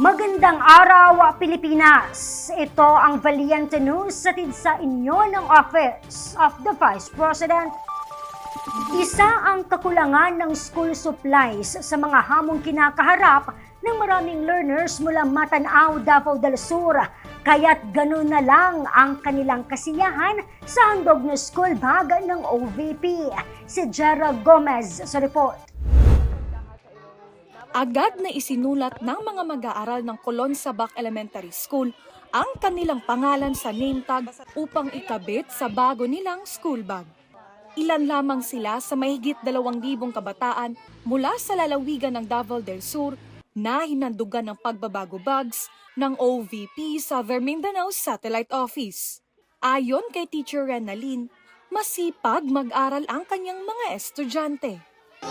Magandang araw, Pilipinas! Ito ang Valiente News satid sa inyo ng Office of the Vice President. Isa ang kakulangan ng school supplies sa mga hamong kinakaharap ng maraming learners mula Matanao, Davao del Sur. Kaya't ganun na lang ang kanilang kasiyahan sa handog na school bag ng OVP. Si Jera Gomez sa report. Agad na isinulat ng mga mag-aaral ng Colon Sabac Elementary School ang kanilang pangalan sa name tag upang ikabit sa bago nilang school bag. Ilan lamang sila sa mahigit 2,000 kabataan mula sa lalawigan ng Davao del Sur na hinandugan ng pagbabago bags ng OVP sa Mindanao Satellite Office. Ayon kay Teacher Renalyn, masipag mag-aral ang kanyang mga estudyante.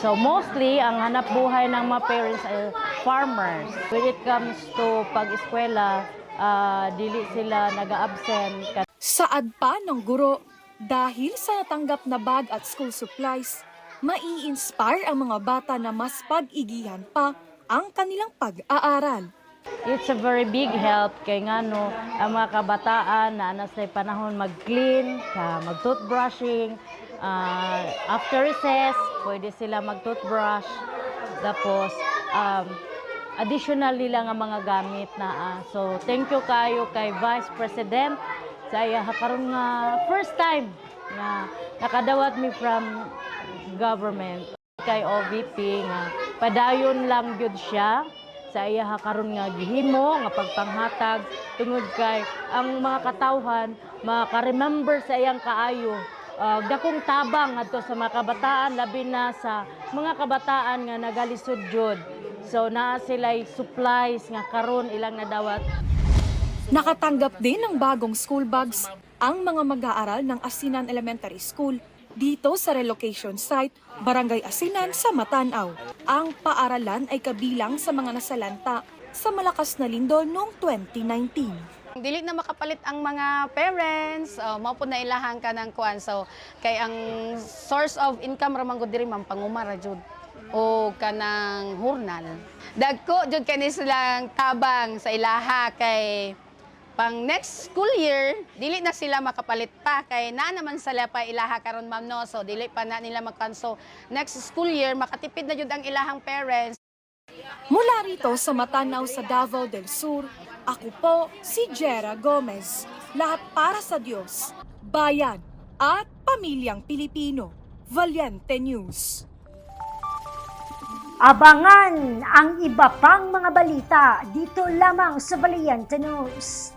So mostly, ang hanap buhay ng mga parents ay farmers. When it comes to pag-eskwela, ah, dili sila nag-absent. Saad pa ng guro, dahil sa natanggap na bag at school supplies, mai-inspire ang mga bata na mas pag-igihan pa ang kanilang pag-aaral. It's a very big help kay nga no, ang mga kabataan na nasa panahon mag-clean, mag-toothbrushing, ah, after recess, pwede sila mag-toothbrush. Tapos, um, additional nila nga mga gamit na ah. so thank you kayo kay Vice President sa iya karon nga first time nga nakadawat mi from government kay OVP nga padayon lang gyud siya. Sa iya karon nga gihimo nga pagpanghatag tungod kay ang mga katawhan maka-remember sa iyang kaayo. Uh, dakong tabang adto sa mga kabataan labi na sa mga kabataan nga nagalisod jud so naa sila'y supplies nga karon ilang nadawat Nakatanggap din ng bagong school bags ang mga mag-aaral ng Asinan Elementary School dito sa relocation site, Barangay Asinan sa Matanao. Ang paaralan ay kabilang sa mga nasalanta sa malakas na lindol noong 2019. Dili na makapalit ang mga parents, uh, mao po na ilahan ka ng kuan. So, kay ang source of income ramang gud diri ma'am pangumara jud o kanang hurnal. Dagko jud kani silang tabang sa ilaha kay pang next school year, dili na sila makapalit pa kay na naman sila pa ilaha karon ma'am no. So dili pa na nila magkan. So next school year makatipid na jud ang ilahang parents Mula rito sa Matanao sa Davao del Sur, ako po si Jera Gomez. Lahat para sa Diyos, bayan at pamilyang Pilipino. Valiente News. Abangan ang iba pang mga balita dito lamang sa Valiente News.